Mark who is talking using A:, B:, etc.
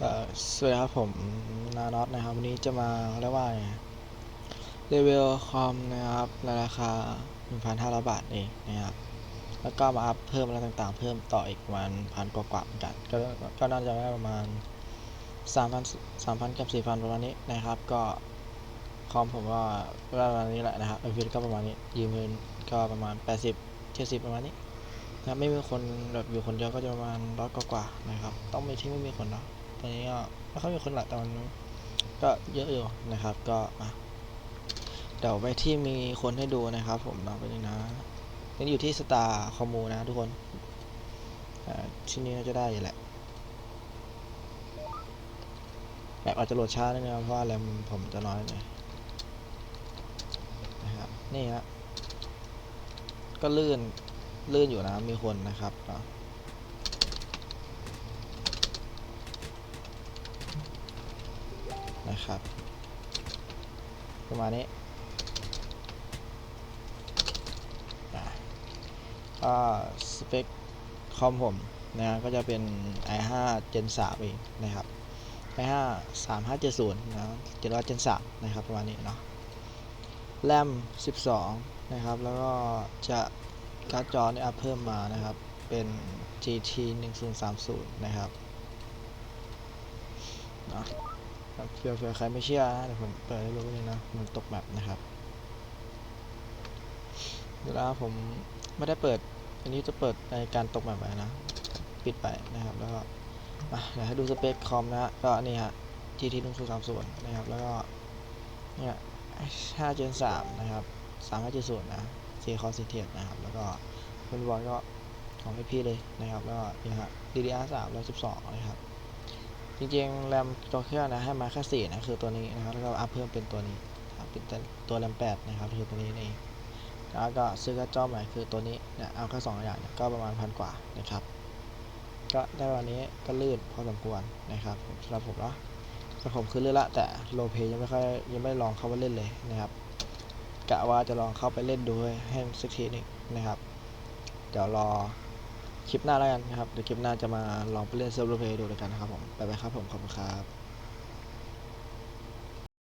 A: สวัสดีครับผมนานอตนะครับ วันนี้จะมาเรียกว่าไงรีวิวคอมนะครับในราคา 1,500 บาทเองนะครับ แล้วก็มาอัพเพิ่มอะไรต่างๆ เพิ่มต่ออีกประมาณพันกว่าๆเหมือนกันก็ก็น่าจะได้ประมาณ 3,000 3,000 กับ 4,000 ประมาณนี้นะครับ ก็คอมผมก็ประมาณนี้แหละนะครับเอฟก็ประมาณนี้ยืมเงินก็ประมาณ 80 70 ประมาณนี้นะไม่มีคนแบบอยู่คนเดียวก็จะประมาณร้อยกว่าๆนะครับ ต้องมีที่ไม่มีคนเนาะ ตอนนี้ก็ไม่ค่อยมีคนหลักแต่มันก็เยอะอยู่นะครับ ก็เดี๋ยวไปที่มีคนให้ดูนะครับ ผมนะไปเลยนะนี่อยู่ที่สตาร์คอมูนะทุกคนอ่าที่นี้น่าจะได้อยู่แหละแบบอาจจะโหลดช้านิดนึงเพราะว่าแรมผมจะน้อยหน่อยนะครับนี่ฮะก็ลื่นลื่นอยู่นะมีคนนะครับเนาะ นะครับ ประมาณนี้ก็สเปคคอมผมนะก็จะเป็น i5 Gen 3เองนะครับ i5 3570นะ700 Gen 3นะครับประมาณนี้เนาะแรม12 นะครับ แล้วก็จะการ์ดจอเนี่ยเพิ่มมานะครับ เป็น GT 1030 นะครับเนาะ ครับเผื่อเผื่อใครไม่เชื่อนะเดี๋ยวผมเปิดให้ดูนิดนึงนะมันตกแบบนะครับเวลาผมไม่ได้เปิด อันนี้จะเปิดในการตกแบบไว้นะ ปิดไปนะครับ แล้วก็มาเดี๋ยวให้ดูสเปคคอมนะฮะก็นี่ฮะ GT 1 0 3 0นะครับ แล้วก็เนี่ย5 Gen 3นะครับ3570นะ C Core c t e นะครับ แล้วก็เป็นบอลก็ของพี่เลยนะครับ แล้วก็นี่ฮะ DDR3 112 นะครับ จริงๆแรมตัวเครื่องนะให้มาแค่สี่นะคือตัวนี้นะครับแล้วก็อัพเพิ่มเป็นตัวนี้ครับเป็นตัวแรมแปดนะครับคือตัวนี้นี่เองแล้วก็ซื้อกร์ดจอใหม่คือตัวนี้เนี่ยเอาแค่สองอย่างก็ประมาณพันกว่านะครับก็ได้วันนี้ก็ลื่นพอสมควรนะครับสำหรับผมเนาะแต่ผมคือลื่นละแต่โลเพยังไม่ค่อยยังไม่ลองเข้าไปเล่นเลยนะครับกะว่าจะลองเข้าไปเล่นดูให้สักทีนึงนะครับ เดี๋ยวรอ คลิปหน้าแล้วกันนะครับ เดี๋ยวคลิปหน้าจะมาลองไปเล่นเซิร์ฟโรลเพย์ดูด้วยกันนะครับผม ไปไปครับผม ขอบคุณครับ